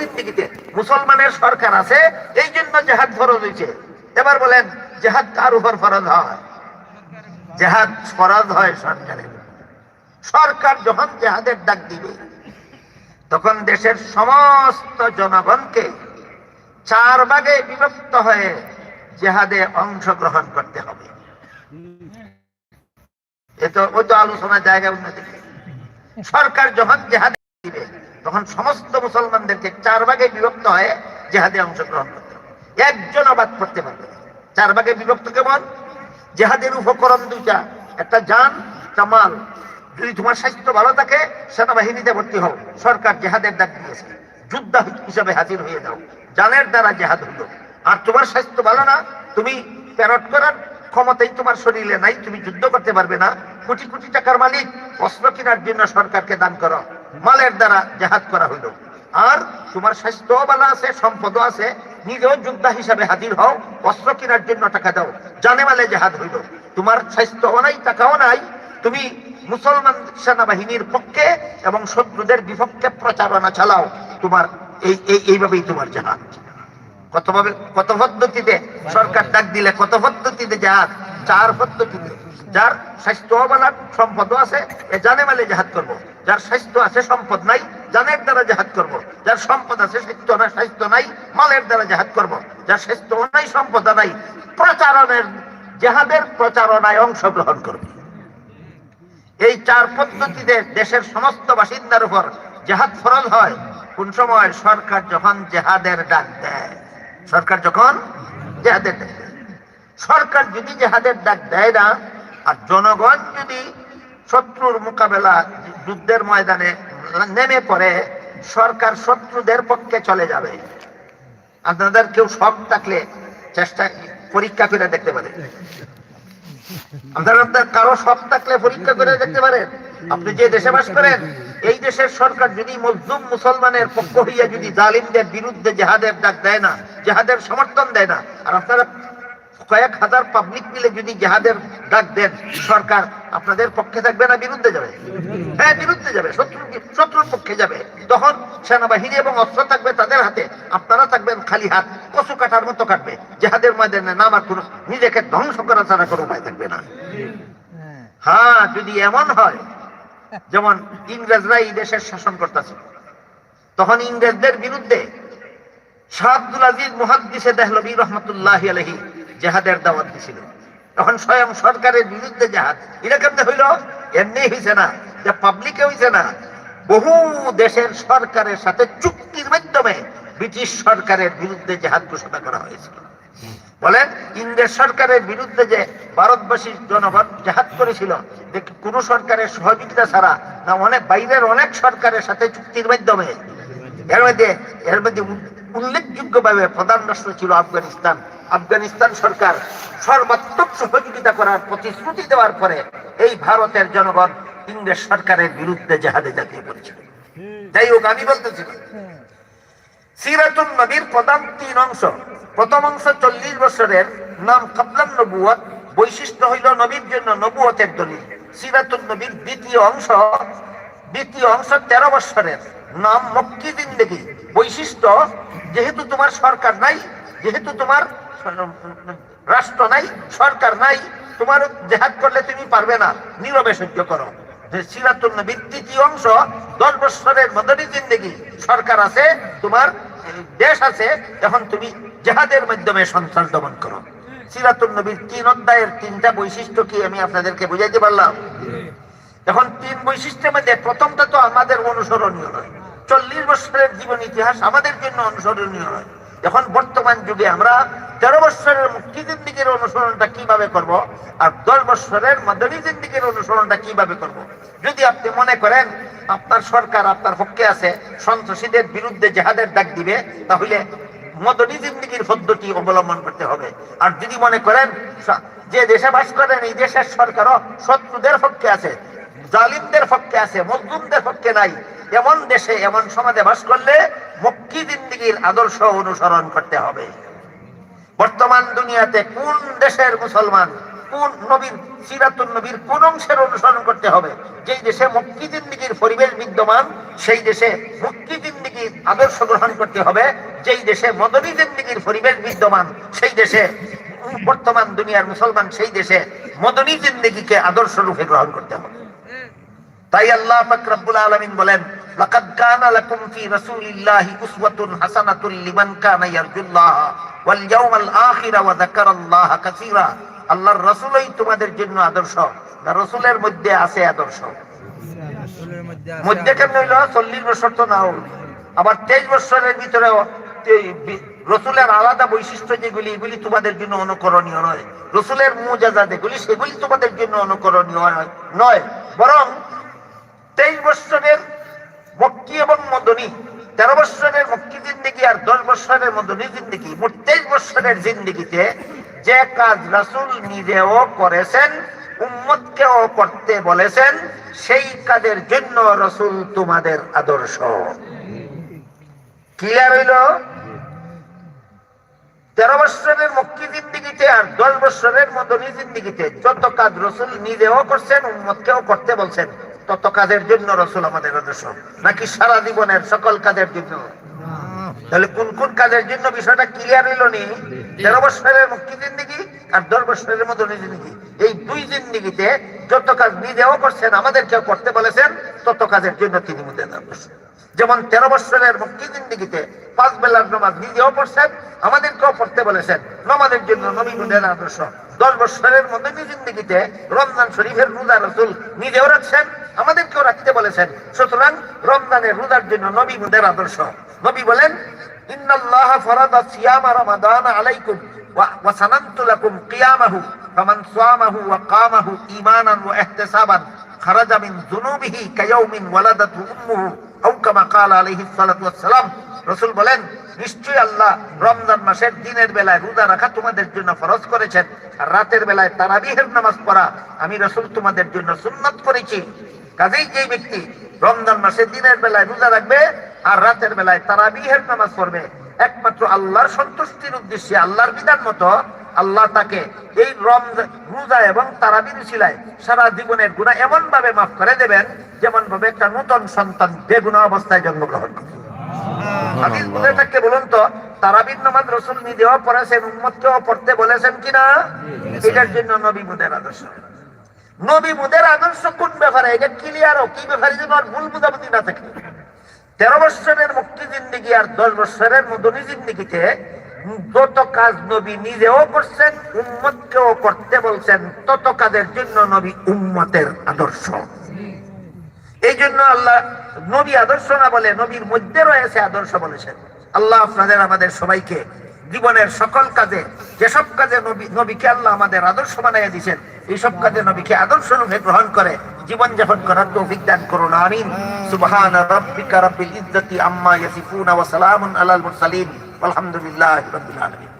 জিন্দিগিতে মুসলমানের সরকার আছে এই জন্য জেহাদ ফরজ হয়েছে। এবার বলেন, জেহাদ কার উপর ফরজ হয়? জেহাদ ফরজ হয় সরকারের। সরকার যখন জেহাদের ডাক দিবে, তখন দেশের সমস্ত জনগণকে চার ভাগে বিভক্ত হয়ে জেহাদে অংশগ্রহণ করতে হবে। এ তো ওই তো আলোচনার জায়গা উন্নতি। সরকার যখন জেহাদে তখন সমস্ত মুসলমানদেরকে চার ভাগে বিভক্ত হয়ে জেহাদে অংশগ্রহণ করতে। হবে একজন বাদ করতে পারবে চার ভাগে বিভক্ত কেমন? জেহাদের উপকরণ দুইটা, একটা যান, একটা মাল। যদি তোমার স্বাস্থ্য ভালো থাকে, সেনাবাহিনীতে ভর্তি হও। সরকার জেহাদের ডাক দিয়েছে। যোদ্ধা হিসাবে হাজির হয়ে যাও। জানের দ্বারা জেহাদ হইল আর তোমার স্বাস্থ্য ভালো না, তুমি প্যারট করার ক্ষমতাই তোমার শরীরে নাই, তুমি যুদ্ধ করতে পারবে না। কোটি কোটি টাকার মালিক, অস্ত্র কেনার জন্য সরকারকে দান করো। মালের দ্বারা জেহাদ করা হইল আর তোমার স্বাস্থ্য ভালো আছে, সম্পদও আছে, নিজেও যোদ্ধা হিসাবে হাজির হও, অস্ত্র কেনার জন্য টাকা দাও, জানে মালে জেহাদ হইল। তোমার স্বাস্থ্যও নাই, টাকাও নাই, তুমি মুসলমান সেনাবাহিনীর পক্ষে এবং শত্রুদের বিপক্ষে প্রচারণা চালাও, তোমার এই এই, এইভাবেই তোমার জাহাজ। কতভাবে কত পদ্ধতিতে সরকার ডাক দিলে কত পদ্ধতিতে জাহাজ চার পদ্ধতিতে যার স্বাস্থ্য অবলা সম্পদও আছে, এ জানে মালে জাহাজ করব। যার স্বাস্থ্য আছে, সম্পদ নাই, জানের দ্বারা জাহাজ করব। যার সম্পদ আছে, স্বাস্থ্য না স্বাস্থ্য নাই, মালের দ্বারা জাহাজ করব। যার স্বাস্থ্য নাই সম্পদ নাই, প্রচারণের জাহাদের প্রচারণায় অংশগ্রহণ করবে এই চার পদ্ধতিতে দেশের সমস্ত বাসিন্দার উপর জেহাদ ফরজ হয় কোন সময় সরকার যখন জেহাদের ডাক দেয় সরকার যখন জেহাদের দেয় সরকার যদি জেহাদের ডাক দেয় না, আর জনগণ যদি শত্রুর মোকাবেলা যুদ্ধের ময়দানে নেমে পড়ে, সরকার শত্রুদের পক্ষে চলে যাবে। আপনাদের কেউ সব থাকলে চেষ্টা পরীক্ষা করে দেখতে পারে আপনার কারও সব থাকলে পরীক্ষা করে দেখতে পারেন। আপনি যে দেশে বাস করেন, এই দেশের সরকার যদি মজলুম মুসলমানের পক্ষ হইয়া যদি জালিমদের বিরুদ্ধে জেহাদের ডাক দেয় না, জেহাদের সমর্থন দেয় না, আর আপনারা কয়েক হাজার পাবলিক মিলে যদি জেহাদের ডাক দেন, সরকার আপনাদের পক্ষে থাকবে না, বিরুদ্ধে যাবে। হ্যাঁ বিরুদ্ধে যাবে শত্রু শত্রুর পক্ষে যাবে। তখন সেনাবাহিনী এবং অস্ত্র থাকবে তাদের হাতে, আপনারা থাকবেন খালি হাত, কচু কাটার মতো কাটবে। জেহাদের ময়দানে নামার কোনো, নিজেকে ধ্বংস করা ছাড়া কোনো উপায় থাকবে না। হ্যাঁ যদি এমন হয়, যেমন ইংরেজরা এই দেশের শাসন করতেছে তখন ইংরেজদের বিরুদ্ধে শাহ আব্দুল আজিজ মুহাদ্দিসে দেহলবী রহমতুল্লাহ আলহী জেহাদের দাওয়াত দিছিল। তখন স্বয়ং সরকারের বিরুদ্ধে জেহাদ। এটা কেমনে হইল? এমনি হইছে না, যে পাবলিকে হইছে না। বহু দেশের সরকারের সাথে চুক্তির মাধ্যমে ব্রিটিশ সরকারের বিরুদ্ধে জেহাদ ঘোষণা করা হয়েছিল। বলেন, ইংরেজ সরকারের বিরুদ্ধে যে ভারতবাসীর জনগণ জেহাদ করেছিল কোন সরকারের সহযোগিতা ছাড়া না, অনেক বাইরের অনেক সরকারের সাথে চুক্তির মাধ্যমে। এর মধ্যে এর মধ্যে উল্লেখযোগ্যভাবে প্রধান রাষ্ট্র ছিল আফগানিস্তান। আফগানিস্তান সরকার সর্বাত্মক সহযোগিতা করার প্রতিশ্রুতি দেওয়ার পরে এই ভারতের জনগণ ইংরেজ সরকারের বিরুদ্ধে জেহাদে জাতীয় করেছিল যাই হোক, আমি বলতেছি সিরাতুন নবীর প্রধান তিন অংশ। প্রথম অংশ চল্লিশ বছরের নাম কাবলান নবুয়ত বৈশিষ্ট্য হইল নবীর জন্য নবুয়তের দলিল। সিরাতুন নবীর দ্বিতীয় অংশ দ্বিতীয় অংশ তেরো বছরের নাম মক্কি জিন্দেগি। বৈশিষ্ট্য, যেহেতু তোমার সরকার নাই, যেহেতু তোমার রাষ্ট্র নাই, সরকার নাই, তোমার জেহাদ করলে তুমি পারবে না। নীরবে সহ্য করো। তৃতীয় অংশ, দশ মদনী সরকার আছে, তোমার দেশ আছে তুমি মাধ্যমে দমন করো। তিন তিনটা বৈশিষ্ট্য কি আমি আপনাদেরকে বুঝাইতে পারলাম? এখন তিন বৈশিষ্ট্যের মধ্যে প্রথমটা তো আমাদের অনুসরণীয় নয়। চল্লিশ বছরের জীবন ইতিহাস আমাদের জন্য অনুসরণীয় নয়। এখন বর্তমান যুগে আমরা তেরো বছরের মুক্তি জিন্দিগির অনুসরণটা কীভাবে করব আর দশ বছরের মাদানী জিন্দিগির অনুসরণটা কীভাবে করব। যদি আপনি মনে করেন আপনার সরকার আপনার পক্ষে আছে, সন্ত্রাসীদের বিরুদ্ধে জেহাদের ডাক দিবে, তাহলে মদনী জিন্দিগির পদ্ধতি অবলম্বন করতে হবে আর যদি মনে করেন যে দেশে বাস করেন, এই দেশের সরকারও শত্রুদের পক্ষে আছে, জালিমদের পক্ষে আছে, মজলুমদের পক্ষে নাই এমন দেশে এমন সমাজে বাস করলে মক্কি জিন্দিগির আদর্শ অনুসরণ করতে হবে। বর্তমান দুনিয়াতে কোন দেশের মুসলমান, কোন নবীর, সিরাতুন নবীর কোন অংশের অনুসরণ করতে হবে? যেই দেশে মুক্তি জিন্দিগির পরিবেশ বিদ্যমান, সেই দেশে মুক্তি জিন্দিগির আদর্শ গ্রহণ করতে হবে। যেই দেশে মদনী জিন্দিগির পরিবেশ বিদ্যমান, সেই দেশে, বর্তমান দুনিয়ার মুসলমান, সেই দেশে মদনী জিন্দিগিকে আদর্শ রূপে গ্রহণ করতে হবে। তাই আল্লাহ পাক রব্বুল আলামিন বলেন লাকাদ কানা লাকুম ফি রাসূলিল্লাহি উসওয়াতুন হাসানাতুল লিমান কানা ইয়ারজুল্লাহ ওয়াল ইয়াউমাল আখির ওয়া যাকারাল্লাহ কাসীরা। আল্লাহর রাসূলই তোমাদের জন্য আদর্শ। রাসূলের মধ্যে আছে আদর্শ। মধ্যে কেমন হইল? চল্লিশ বছর তো না হল আবার তেইশ বছরের ভিতরে রসুলের আলাদা বৈশিষ্ট্য যেগুলি, এগুলি তোমাদের জন্য অনুকরণীয় নয়। রসুলের মুজাজা যেগুলি, সেগুলি তোমাদের জন্য অনুকরণীয় নয়, বরং তেইশ বছরের মক্কি এবং মদনী। তেরো বছরের মক্কি জিন্দিগি আর দশ বছরের মদনী জিন্দিগি। মোট তেইশ বছরের জিন্দিগিতে যে কাজ রাসুল নিজেও করেছেন, উম্মতকেও করতে বলেছেন, সেই কাজের জন্য রসুল তোমাদের আদর্শ। ক্লিয়ার হইল? তেরো বৎসরের মক্কি জিন্দিগিতে আর দশ বৎসরের মদনী জিন্দিগিতে যত কাজ রসুল নিজেও করছেন, উম্মতকেও করতে বলছেন। তত কাজের জন্য রসুল আমাদের আদর্শ নাকি সারা জীবনের সকল কাজের জন্য? তাহলে কোন কোন কাজের জন্য বিষয়টা ক্লিয়ার হইল নি? তেরো বৎসরের মুক্তি জিন্দিগি আর দশ বৎসরের মদনী জিন্দিগি। এই দুই জিন্দিগিতে যত কাজ নিজেও করছেন, আমাদেরকেও করতে বলেছেন, তত কাজের জন্য তিনি আদর্শ যেমন তেরো বৎসরের মুক্তি জিন্দিগিতে পাঁচ বেলার নমাজ নিজেও পড়ছেন, আমাদেরকেও পড়তে বলেছেন, নমাজের জন্য নবী মুদের আদর্শ দশ বৎসরের মধ্যে জিন্দিগিতে রমজান শরীফের রোজা রসুল নিজেও রাখছেন আমাদেরকেও রাখতে বলেছেন, সুতরাং রমজানের রোজার জন্য নবী মুদের আদর্শ। নবী বলেন, ইন্নাল্লাহ রমাদান আলাইকুম ওয়া- লাকুম কিয়ামাহু, ফামান সামাহু ওয়া কামাহু ঈমানান ওয়া ইহতিসাবান মিন যুনুবিহি কায়াউমিন ওয়ালাদাতু উম্মুহু, আও কামা ক্বালা আলাইহিস সালাতু ওয়াস সালাম রাসূল বলেন, নিশ্চয়ই আল্লাহ রমজান মাসের দিনের বেলায় রোজা রাখা তোমাদের জন্য ফরজ করেছেন, আর রাতের বেলায় তারাবিহের নামাজ পড়া আমি রাসূল তোমাদের জন্য সুন্নাত করেছি। কাজেই যে ব্যক্তি রমজান মাসে দিনের বেলায় রোজা রাখবে আর রাতের বেলায় তারাবিহের নামাজ পড়বে একমাত্র আল্লাহর সন্তুষ্টির উদ্দেশ্যে আল্লাহর বিধান মতো আল্লাহ তাকে এই রমজান রোজা এবং তারাবির ছিলায় সারা জীবনের গুণা এমন ভাবে মাফ করে দেবেন যেমন ভাবে একটা নতুন সন্তান বেগুনা অবস্থায় জন্মগ্রহণ করে হাদিস থাকতে বলুন তো তারাবির নামাজ রসুল নিজেও পড়েছেন উম্মতকেও পড়তে বলেছেন কিনা? এটার জন্য নবী মুদের আদর্শ। নবী মুদের আদর্শ কোন ব্যাপারে? এটা ও কি ব্যাপারে যেন আর ভুল বুঝাবুঝি না থাকে? তেরো বৎসরের মুক্তি জিন্দিগি আর দশ বৎসরের মদনী জিন্দিগিতে যত কাজ নবী নিজেও করছেন, উম্মতকেও করতে বলছেন, তত কাজের জন্য নবী উম্মতের আদর্শ। এই জন্য আল্লাহ নবী আদর্শ না বলে নবীর মধ্যে রয়েছে আদর্শ বলেছেন। আল্লাহ আপনাদের, আমাদের সবাইকে জীবনের সকল কাজে, যেসব কাজে নবী, নবীকে আল্লাহ আমাদের আদর্শ বানাইয়া দিয়েছেন, এইসব কাজে নবীকে আদর্শ রূপে গ্রহণ করে জীবন যাপন করার তৌফিক দান করুন, আমিন। সুবহান রাব্বিকা রাব্বিল ইজ্জতি আম্মা ইয়াসিফুন ওয়া সালামুন আলাল মুরসালিন। আলহামদুলিল্লাহি রাব্বিল আলামিন।